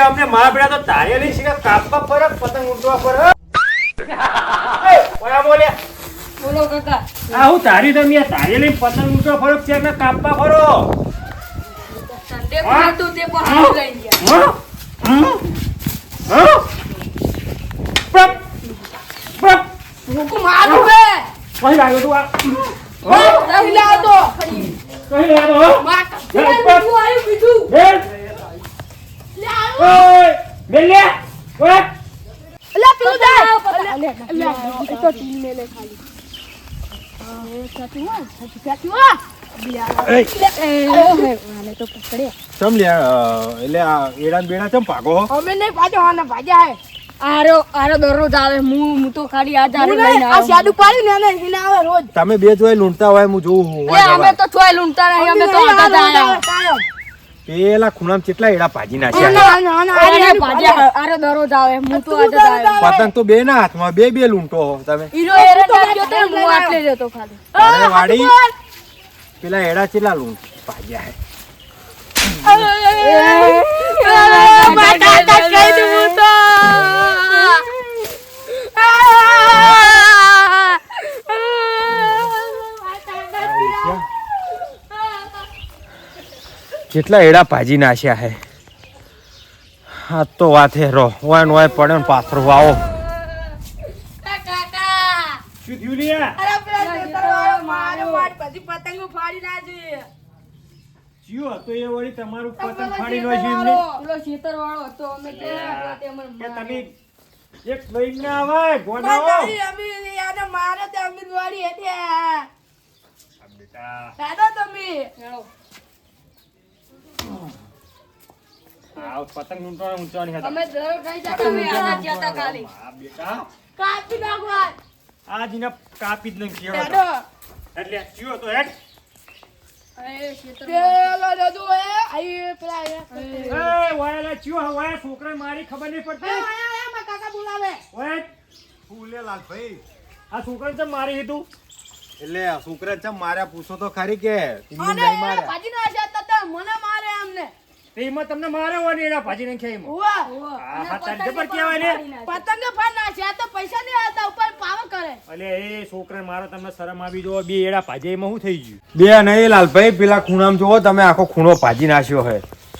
અમને માર પડ્યા તો તારે લઈ શીખા કાપવા ફરક પતંગ ઉડવા ફરક? એ, બોલો કાકા આ હું તારી તમે તારે લઈ પતંગ ઉડવા ફરક છે ને કાપવા ફરો સંડે પર તે પણ લઈ ગયા હા? હા? હું મારું બે કઈ લાગ્યો તું આ? રહી લાવો તો. કઈ હો? માં બીજું. આવ્યું બીજું. બેલ! લે આવો. ઓય! બેલ લે! ઓય! અલ્યા પેલું દે અલ્યા એ તો ટીમ લે ખાલી હા હા ચમ લે એટલે એડા ને બેડા ચમ પાકો હો? અમે નહીં પાડ્યો આને ભાગ્યા હે. આરો આરો દરરોજ આવે. હું હું તો ખાલી આ જારે લઈને આ આવ્યો પાડી ને એને એને આવે રોજ. તમે બે જોઈ લૂંટતા હોય હું જોઉં હું એ અમે તો છોય લૂંટતા નહીં અમે તો આ હતા રોજ આવે આયા પેલા ખૂણામાં કેટલા એડા ભાજી નાખ્યા. આરો દરરોજ આવે. હું તો આજે આવ્યો પતંગ તો બે ના હાથમાં બે બે લૂંટો હો તમે. હીરો એરંડા ગયો તો હું આટલે જતો ખાલી. અરે વાડી. પેલા એડા કેટલા લૂંટ ભાજ્યા હે બટાટા ખાઈ દઉં હું તો. કેટલા એડા ભાજી નાખ્યા હે? આ તો વાત હે રો ઓય ને પડે ને પાથરો. આવો શું થયું લ્યા? અરે પેલા ખેતરવાળો મારે વાટ પતંગો ફાડી નાખી. જીઓ હતો એ વળી તમારું પતંગ ફાડી નો છે એમને ખેતરવાળો. પેલો ખેતરવાળો હતો. અમે તો તે અમને કે તમે એક લઈને આવે. ગોડાઓ અમે એને મારે તે અમે દોડી હેઠ્યા. બેટા. દાદો તમે. હેળો. આ પતંગ લૂંટવાના ઊંચાની હતા. અમે દર ખાઈ જતા અમે આના જતા ખાલી. આ બેટા. કાપી નાખવા આ જીને કાપી જ નહીં કેવો એટલે જીઓ તો હેડ. ચિયો છોકરા મારી ખબર નહીં પડતી. આયા, આયા, મારા કાકા બોલાવે. ઓય. ફૂલે લાલ ભાઈ. આ છોકરા તો મારી હતું એટલે છોકરા ચમ માર્યા પૂછો તો ખરી કે. મને તે એમાં તમને મારે હોય એના ભાજી નાખ્યા એમાં. જબર કહેવાય ને. નાખી. પતંગ નાખ્યા તો પૈસા નહીં આવતા ઉપર પાવ કરે. અલે એ છોકરા મારો તમને શરમ આવી જો બે એડા ભાજે એમાં શું થઈ ગયું? બે નહીં લાલભાઈ પેલા ખૂણામાં જોવો તમે આખો ખૂણો ભાજી નાખ્યો હે.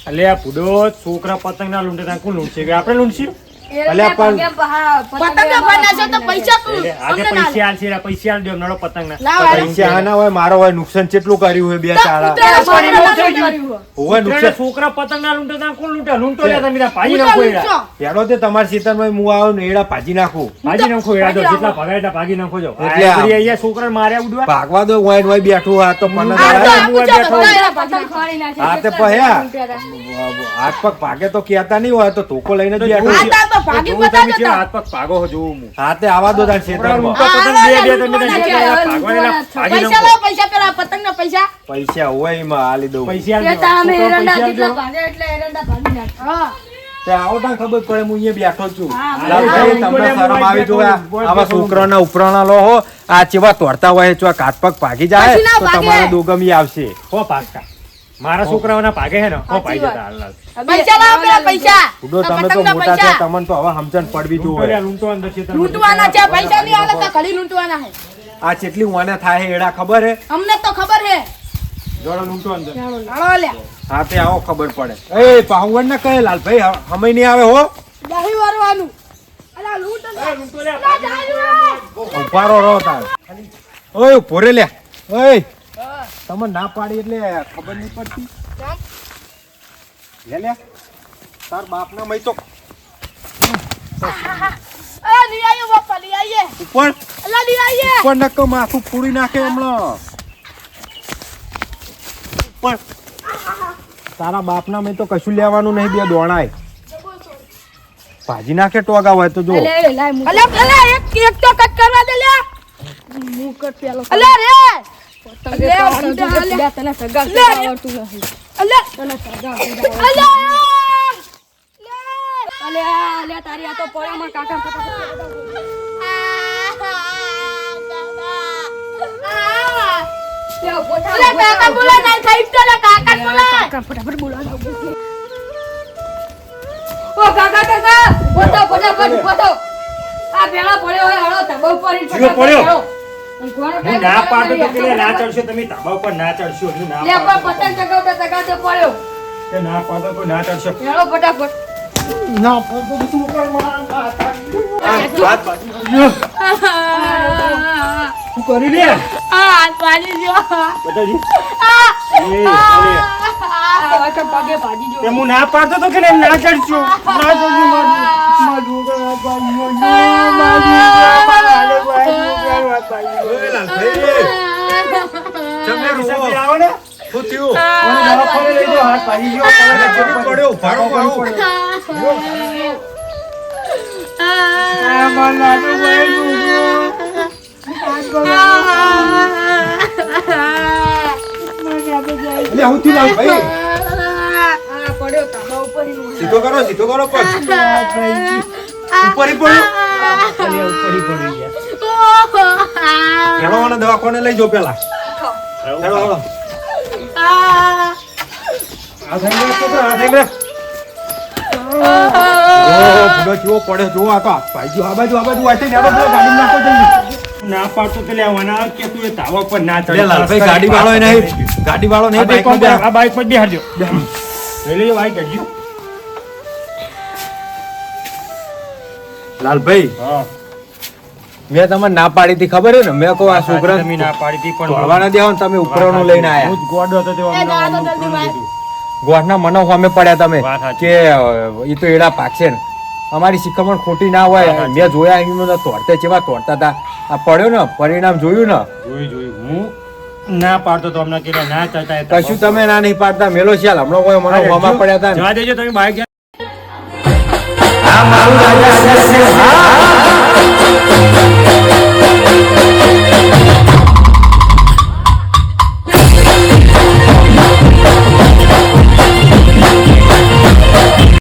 અલે આ પૂડો છોકરા પતંગ ના લૂંટે કોણ લૂંટશે આપણે લૂંટશું? અલ્યા પણ- પતંગે હા, પતંગે પતંગ ફાડ તો પૈસા તું આજે પૈસા આલશે આ પૈસા આલ દો નડો પતંગ ના પૈસા આના હોય મારો હોય નુકસાન કેટલું કર્યું હોય બે ચાળા ઉતરાયણ પણ એમાં છોકરા થઈ ગયું. કર્યું હોય. હોય નુકસાન છોકરા પતંગ ના લૂંટે ત્યાં કોણ લૂંટે? લૂંટો લે તમે ભાજી નાખો એડા લૂંટશો. પેલો તે તમારા ખેતરમાં હું આવું ને એડા ભાજી નાખું. ભાજી નાખો એડા તો જેટલા ભગાય ભાગી નાખો જો. એટલે અહીંયા છોકરા માર્યા ઉડવા? ભાગવા દો હોય હોય બેઠું આ તો મને બેઠો. હા, તે પહ્યા. હાથ પગ ભાગે તો કેતા નહીં હોય તો ધોકો લઈને બેઠો તો ભાગી બધા જતા. હાથ પગ ભાગો છો હું. હા આવા દો તાર છોકરા ખેતરમાં બે બે તમે આ ભાગવાના પૈસા લો પૈસા પેલા પતંગ ના પૈસા. પૈસા હોય એમાં હાલી દઉં. પૈસા આલજો. કે તમે એરંડા પૈસા ભાગે? એટલા એરંડા ભાગી નાખે. હા. તે આવો તાન ખબર પડે હું અહીંયા બેઠો છું. હા, લાલભાઈ, હા, તમને શરમ આવી જોયા. આવા છોકરાના ઉપરાણા લો હો. આ ચેવા તોડતા હોય જો હાથ પગ ભાગી જાય તો તમારે તમારા દોગમી આવશે. હો ભાગતા. મારા છોકરાઓના ભાગે હે ને હો પાઈ જતા હાલ હાલ. પૈસા લાવો પેલા પૈસા. ઉડો તમે તો મોટા પૈસા. છો તમને તો હવે સમજણ પડવી જોઈએ. લૂંટો અંદર ખેતરમાં. લૂંટવાના છે પૈસા ની હાલત તો ઘડી લૂંટવાના હે આ કેટલી વાને થાય એડા ખબર હે? અમને તો ખબર હે. જોડો લૂંટો અંદર હાલો લે હા તે આવો ખબર પડે. એ પાહુવડ ના કહે લાલભાઈ ભાઈ હમય નહીં આવે હો. દહી વારવાનું. અલા લૂંટો એ, લૂંટો લે. ઉભારો રહો તાર. ઓય ભોરે લે ઓય. તમે ના પાડી એટલે ખબર નહીં પડતી. લે લે. તાર બાપ ના મય તો ઉપર. ઉપર નક્કો માથું ફૂડી નાખે હમણાં. ઉપર. તારા બાપના મેં તો કશું લેવાનું નહીં બે દોણાય. ભાજી નાખે ટોગા હોય તો જો. એક એક તો કટ કરવા દે લે. પેલો. રે. આ ભેળા પડ્યો હોય હળો તબો પડ્યો? હું ના પાડતો તો કે ના ચડશો તમે ધાબા ઉપર ના ચડશો હું ના પાડતો પતંગ ચગાવતા ચગાવતા પડ્યો. કે ના પાડતો કોઈ ના ચડશો. હેળો ફટાફટ. ના પાડતો તો તું ઉપર મારા હાથ બાજુ શું? કરી લે? આ પાણી જો. હું ના પાડતો તો કે ના ચડશો? ના ચડશો મારું મારું ગળા બાજુ મારું ગળા બાજુ મારું ગળા બાજુ ઓય લાલભાઈ તમને રોવો આવો ને શું થયું મને દવાખાને લઈ જાઓ, હાથ ભાજી ગયો, અરે, ચડી પડ્યો ભારો ભારો આ મારું નાનું ભાઈ દવાખાને લઈ જાઓ પેલા હેડો હેડો ને હેડો પેલો ગાડી નાખો જલ્દી ના પાડતો તો લેવાના કે તું એ ધાબા પર ના ચડે. લાલભાઈ ગાડી વાળો નહીં ગાડી વાળો નહીં બાઈક બાઈક પર- આ બાઈક પર બેહાડજો. લઈ બાઈક હજી. લાલભાઈ હા. મેં તમને ના પાડી હતી ખબર છે ને મેં કહું આ છોકરા ના પાડી હતી પણ ભણવાના દેવા તમે ઉપરનું લઈને આયા હું જ ગોડો હતો તે ગોઠના મનો અમે પડ્યા તમે કે એ તો એડા પાકશે ને. અમારી શિખામણ ખોટી ના હોય મેં જોયા એમ તોડતે ચેવા તોડતા હતા. આ પડ્યો ને પરિણામ જોયું ને. જોયું જોયું. હું ના પાડતો તો અમને કે ના કરતા કશું તમે ના નહીં પાડતા. મેલો ચાલ હમણાં કોઈ મને હોમાં પડ્યા હતા જવા દેજો તમે બાઈક